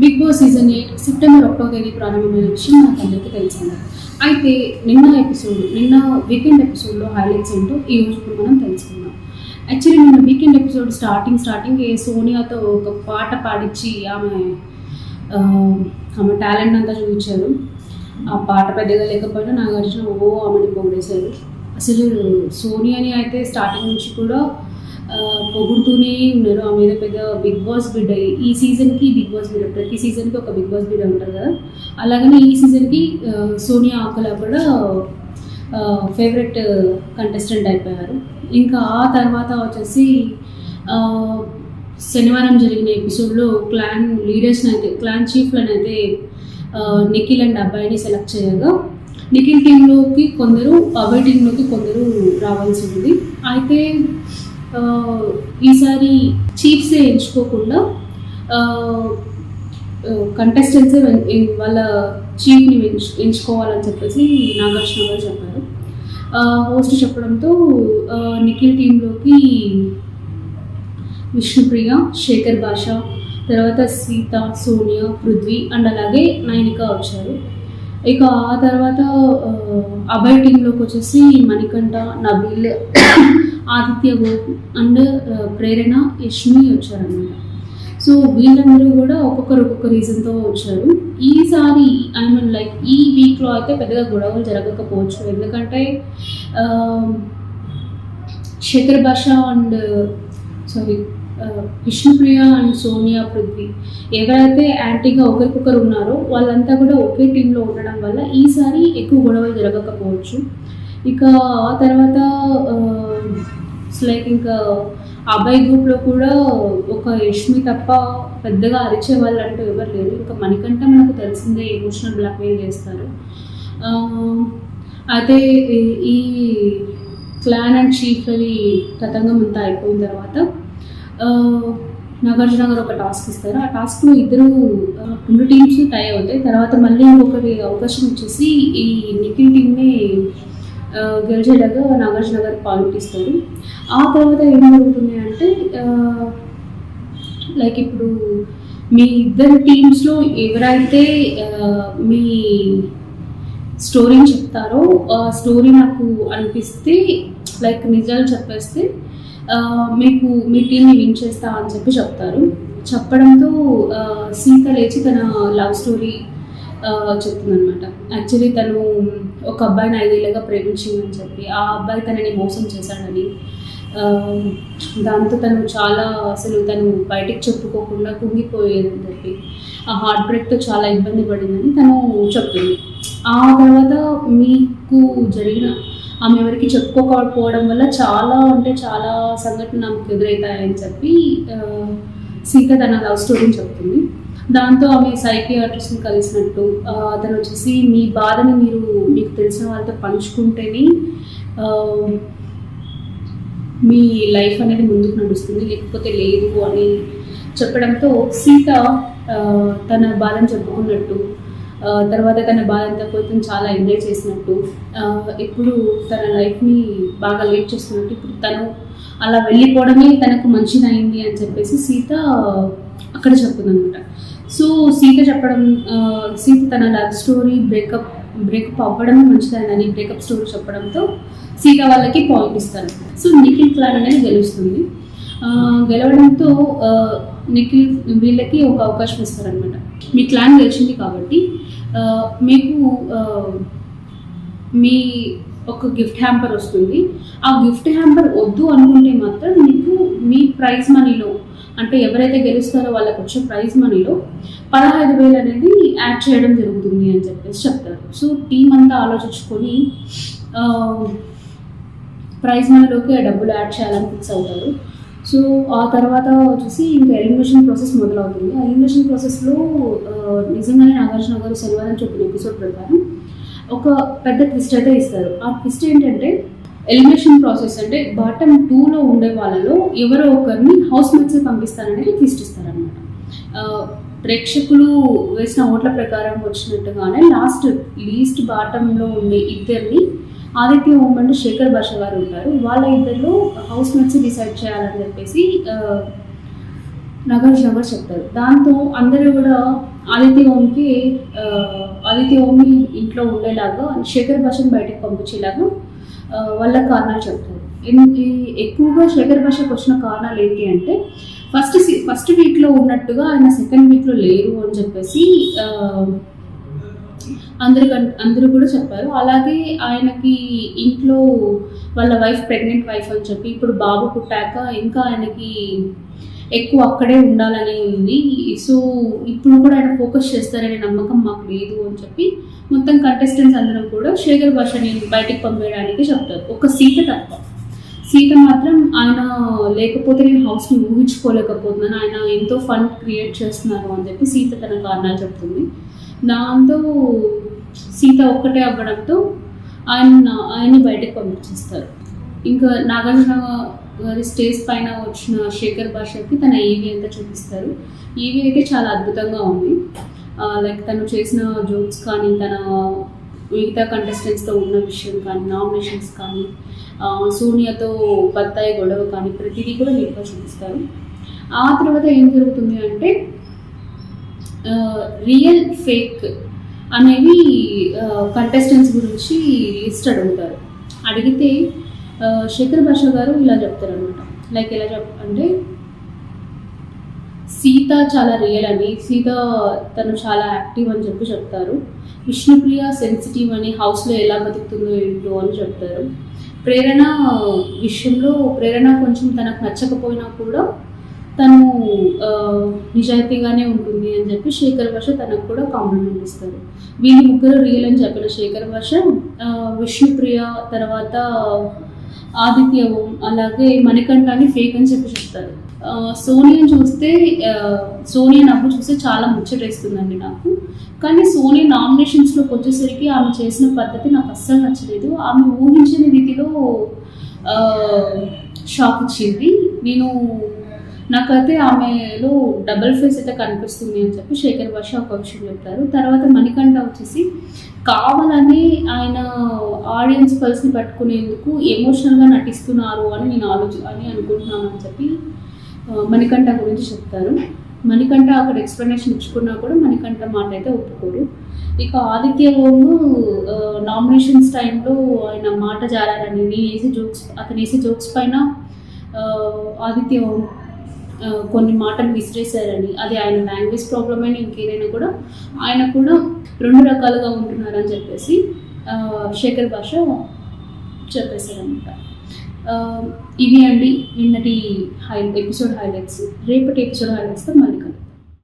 Bigg Boss season eight September ఒకటో తేదీ ప్రారంభమైన విషయం నాకు అందరికీ తెలిసిందే. అయితే నిన్న ఎపిసోడ్ నిన్న వీకెండ్ ఎపిసోడ్లో హైలైట్స్ ఏంటో ఈ రోజు కూడా మనం తెలుసుకుందాం. యాక్చువల్లీ నిన్న వీకెండ్ ఎపిసోడ్ స్టార్టింగ్ స్టార్టింగ్ సోనియాతో ఒక పాట పాడించి ఆమె ఆమె టాలెంట్ అంతా చూపించారు. ఆ పాట పెద్దగా లేకపోయినా నాగార్జున ఓ ఆమెని పొగిడేశారు. అసలు సోనియాని అయితే స్టార్టింగ్ నుంచి కూడా పొగుడుతూనే ఉన్నారు. ఆమె మీద పెద్ద బిగ్ బాస్ బిడ్డ ఈ సీజన్కి బిగ్ బాస్ బిడ్డ ప్రతి సీజన్కి ఒక బిగ్ బాస్ బిడ్డ ఉంటారు కదా. అలాగనే ఈ సీజన్కి సోనియా ఆకలా కూడా ఫేవరెట్ కంటెస్టెంట్ అయిపోయారు. ఇంకా ఆ తర్వాత వచ్చేసి శనివారం జరిగిన ఎపిసోడ్లో క్లాన్ లీడర్స్ని అయితే క్లాన్ చీఫ్లను అయితే నిఖిల్ అండ్ అబ్బాయిని సెలెక్ట్ చేయగా నిఖిల్ టీంలోకి కొందరు అబ్బాయి టీంలోకి కొందరు రావాల్సి ఉంది. అయితే ఈసారి చీఫ్సే ఎంచుకోకుండా కంటెస్టెంట్సే వాళ్ళ చీఫ్ని ఎంచు- ఎంచుకోవాలని చెప్పేసి నాగార్జున గారు చెప్పారు. హోస్ట్ చెప్పడంతో నిఖిల్ టీంలోకి విష్ణుప్రియ శేఖర్ భాష తర్వాత సీత సోనియా పృథ్వీ అండ్ అలాగే నైనిక వచ్చారు. ఇక ఆ తర్వాత అభయ్ టీంలోకి వచ్చేసి మణికంఠ నబీల్ ఆదిత్య గోప్ అండ్ ప్రేరణ యష్మి వచ్చారనమాట సో వీళ్ళందరూ కూడా ఒక్కొక్కరు ఒక్కొక్క రీజన్తో వచ్చారు. ఈసారి ఐ మీన్ లైక్ ఈ వీక్లో అయితే పెద్దగా గొడవలు జరగకపోవచ్చు. ఎందుకంటే ఆ, Shekhar Basha and sorry Vishnupriya and Sonia Prithvi ఎవరైతే యాంటీగా ఒకరికొకరు ఉన్నారో వాళ్ళంతా కూడా ఒకే టీంలో ఉండడం వల్ల ఈసారి ఎక్కువ గొడవలు జరగకపోవచ్చు. ఇక ఆ తర్వాత లైక్ ఇంకా అబ్బాయి గ్రూప్లో కూడా ఒక యష్మి తప్ప పెద్దగా అరిచే వాళ్ళు అంటూ ఎవరు లేరు. ఇంకా మనకంట మనకు తెలిసిందే ఎమోషనల్ బ్లాక్మెయిల్ చేస్తారు. అయితే ఈ- ఈ క్లాన్ అండ్ చీఫ్ అది తతంగం అంతా అయిపోయిన తర్వాత నాగార్జున గారు ఒక టాస్క్ ఇస్తారు. ఆ టాస్క్లో ఇద్దరు రెండు టీమ్స్ టై అవుతాయి. తర్వాత మళ్ళీ ఇంకొకటి అవకాశం వచ్చేసి ఈ నిఖిల్ టీమ్ని గెలిచేలాగా నాగార్జున గారు ఆ తర్వాత ఏం జరుగుతుంది అంటే లైక్ ఇప్పుడు మీ ఇద్దరు టీమ్స్లో ఎవరైతే మీ స్టోరీని చెప్తారో ఆ స్టోరీ నాకు అనిపిస్తే లైక్ నిజాలు చెప్పేస్తే మీకు మీ టీంని విన్ చేస్తా అని చెప్పి చెప్తారు. చెప్పడంతో సీత లేచి తన లవ్ స్టోరీ చెప్తుందనమాట యాక్చువల్లీ తను ఒక అబ్బాయిని ఐదేళ్ళగా ప్రేమించిందని చెప్పి ఆ అబ్బాయి తనని మోసం చేశాడని దాంతో తను చాలా అసలు తను బయటికి చెప్పుకోకుండా కుంగిపోయేదని చెప్పి ఆ హార్ట్ బ్రేక్తో చాలా ఇబ్బంది పడిందని తను చెప్తుంది ఆ తర్వాత మీకు జరిగిన ఆమె ఎవరికి చెప్పుకోకపోవడం వల్ల చాలా అంటే చాలా సంఘటన నాకు ఎదురవుతాయని చెప్పి సీత తన లవ్ స్టోరీని చెప్తుంది. దాంతో ఆమె సైకియాట్రిస్ట్ని కలిసినట్టు అతను వచ్చేసి మీ బాధని మీరు మీకు తెలిసిన వాళ్ళతో పంచుకుంటేనే మీ లైఫ్ అనేది ముందుకు నడుస్తుంది లేకపోతే లేదు అని చెప్పడంతో సీత తన బాధను చెప్పుకున్నట్టు తర్వాత తన బాధ అంతా చాలా ఎంజాయ్ చేసినట్టు ఇప్పుడు తన లైఫ్ని బాగా లీడ్ చేస్తున్నట్టు ఇప్పుడు తను అలా వెళ్ళిపోవడమే తనకు మంచిదైంది అని చెప్పేసి సీత అక్కడ చెప్తుందనమాట సో సీత చెప్పడం సీత తన లవ్ స్టోరీ బ్రేకప్ బ్రేకప్ అవ్వడమే మంచిదని బ్రేకప్ స్టోరీ చెప్పడంతో సీత వాళ్ళకి పాయింట్ ఇస్తారు. సో నిఖిల్ ప్లాన్ అనేది గెలుస్తుంది. గెలవడంతో నిఖిల్ వీళ్ళకి ఒక అవకాశం ఇస్తారనమాట మీ క్లాన్ గెలిచింది కాబట్టి మీకు మీ ఒక గిఫ్ట్ హ్యాంపర్ వస్తుంది. ఆ గిఫ్ట్ హ్యాంపర్ వద్దు అనుకుంటే మాత్రం మీకు మీ ప్రైజ్ మనీలో అంటే ఎవరైతే గెలుస్తారో వాళ్ళకి వచ్చే ప్రైజ్ మనీలో పదహైదు వేలు అనేది యాడ్ చేయడం జరుగుతుంది అని చెప్పేసి చెప్తారు. సో టీం అంతా ఆలోచించుకొని ప్రైజ్ మనీలోకి ఆ డబ్బులు యాడ్ చేయాలని ఫిక్స్ అవుతారు. సో ఆ తర్వాత వచ్చేసి ఇంకా ఎలిమినేషన్ ప్రాసెస్ మొదలవుతుంది. ఆ ఎలిమినేషన్ ప్రాసెస్లో నిజంగానే నాగార్జున గారు శనివారం చెప్పిన ఎపిసోడ్ ప్రకారం ఒక పెద్ద ట్విస్ట్ అయితే ఇస్తారు. ఆ ట్విస్ట్ ఏంటంటే ఎలిమినేషన్ ప్రాసెస్ అంటే బాటమ్ టూలో ఉండే వాళ్ళలో ఎవరో ఒకరిని హౌస్ మేట్స్ పంపిస్తారనేది ట్విస్ట్ ఇస్తారనమాట ప్రేక్షకులు వేసిన ఓట్ల ప్రకారం వచ్చినట్టుగానే లాస్ట్ లీస్ట్ బాటంలో ఉండే ఇద్దరిని ఆదిత్య ఓం అండ్ శేఖర్ భాష గారు ఉంటారు. వాళ్ళ ఇద్దరిలో హౌస్ మేట్స్ డిసైడ్ చేయాలని చెప్పేసి నగర్ నాగార్జున గారు చెప్తారు. దాంతో అందరూ కూడా ఆదిత్య ఓంకి ఆ, ఆదిత్య ఓంని ఇంట్లో ఉండేలాగా శేఖర్ భాషను బయటకు పంపించేలాగా వాళ్ళ కారణాలు చెప్తారు. ఎక్కువగా శేఖర్ భాషకు వచ్చిన కారణాలు ఏంటి అంటే ఫస్ట్ ఫస్ట్ వీక్లో ఉన్నట్టుగా ఆయన సెకండ్ వీక్లో లేరు అని చెప్పేసి అందరు కన్- అందరూ కూడా చెప్పారు. అలాగే ఆయనకి ఇంట్లో వాళ్ళ వైఫ్ ప్రెగ్నెంట్ వైఫ్ అని చెప్పి ఇప్పుడు బాబు పుట్టాక ఇంకా ఆయనకి ఎక్కువ అక్కడే ఉండాలని ఉంది. సో ఇప్పుడు కూడా ఆయన ఫోకస్ చేస్తారనే నమ్మకం మాకు లేదు అని చెప్పి మొత్తం కంటెస్టెంట్స్ అందరూ కూడా శేఖర్ భాషని బయటికి పంపేయడానికి చెప్తారు. ఒక సీత తప్ప. సీత మాత్రం ఆయన లేకపోతే నేను హౌస్ని ఊహించుకోలేకపోతున్నాను. ఆయన ఎంతో ఫన్ క్రియేట్ చేస్తున్నారు అని చెప్పి సీత తన కారణాలు చెప్తుంది. దాంతో సీత ఒక్కటే అవ్వడంతో ఆయన ఆయన్ని బయటకు పంపించేస్తారు. ఇంకా నాగార్జున గారి స్టేజ్ పైన వచ్చిన శేఖర్ భాషకి తన ఈవీ అంతా చూపిస్తారు. ఈవీ అయితే చాలా అద్భుతంగా ఉంది. లైక్ తను చేసిన జోక్స్ కానీ తన మిగతా కంటెస్టెంట్స్తో ఉన్న విషయం కానీ నామినేషన్స్ కానీ సోనియాతో బత్తాయి గొడవ కానీ ప్రతిదీ కూడా నీట్గా చూపిస్తారు. ఆ తర్వాత ఏం జరుగుతుంది అంటే రియల్ ఫేక్ అనేవి కంటెస్టెంట్స్ గురించి లిస్ట్ అడుగుతారు. అడిగితే శేఖర్ భాష గారు ఇలా చెప్తారు అనమాట లైక్ ఎలా చెప్ అంటే సీత చాలా రియల్ అని సీత తను చాలా యాక్టివ్ అని చెప్పి చెప్తారు. విష్ణుప్రియ సెన్సిటివ్ అని హౌస్లో ఎలా బతుకుతుందో ఏంటో అని చెప్తారు. ప్రేరణ విషయంలో ప్రేరణ కొంచెం తనకు నచ్చకపోయినా కూడా తను నిజాయితీగానే ఉంటుంది అని చెప్పి శేఖర్ భాష తనకు కూడా కాంప్లిమెంట్ ఇస్తారు. వీళ్ళు ముగ్గురు రియల్ అని చెప్పిన శేఖర్ భాష. విష్ణుప్రియ తర్వాత ఆదిత్య ఓం అలాగే మణికంఠాన్ని ఫేక్ అని చెప్పి చెప్తారు. సోనియా సోనియాని చూస్తే సోనియా నవ్వు చూస్తే చాలా ముచ్చటేస్తుందండి నాకు. కానీ సోనియా నామినేషన్స్లోకి వచ్చేసరికి ఆమె చేసిన పద్ధతి నాకు అస్సలు నచ్చలేదు. ఆమె ఊహించని రీతిలో షాక్ ఇచ్చింది. నేను నాకైతే ఆమెలో డబుల్ ఫేస్ అయితే కనిపిస్తుంది అని చెప్పి శేఖర్ భాష ఒక విషయం చెప్తారు. తర్వాత మణికంఠ వచ్చేసి కావాలని ఆయన ఆడియన్స్ పల్స్ని పట్టుకునేందుకు ఎమోషనల్గా నటిస్తున్నారు అని నేను ఆలోచి అని అనుకుంటున్నాను అని చెప్పి మణికంఠ గురించి చెప్తారు. మణికంఠ అక్కడ ఎక్స్ప్లెనేషన్ ఇచ్చుకున్నా కూడా మణికంఠ మాట అయితే ఒప్పుకోరు ఇక ఆదిత్య ఓము నామినేషన్స్ టైంలో ఆయన మాట జారారని నేను వేసే జోక్స్ అతను వేసే జోక్స్ పైన ఆదిత్య ఓం కొన్ని మాటలు విసిరేశారని అది ఆయన లాంగ్వేజ్ ప్రాబ్లమ్ అని ఇంకేదైనా కూడా ఆయన కూడా రెండు రకాలుగా ఉంటున్నారని చెప్పేసి శేఖర్ భాష చెప్పేశారనమాట ఇవి అండి నిన్నటి హై ఎపిసోడ్ హైలైట్స్ రేపటి ఎపిసోడ్ హైలైట్స్తో మళ్ళీ కలుగుతాం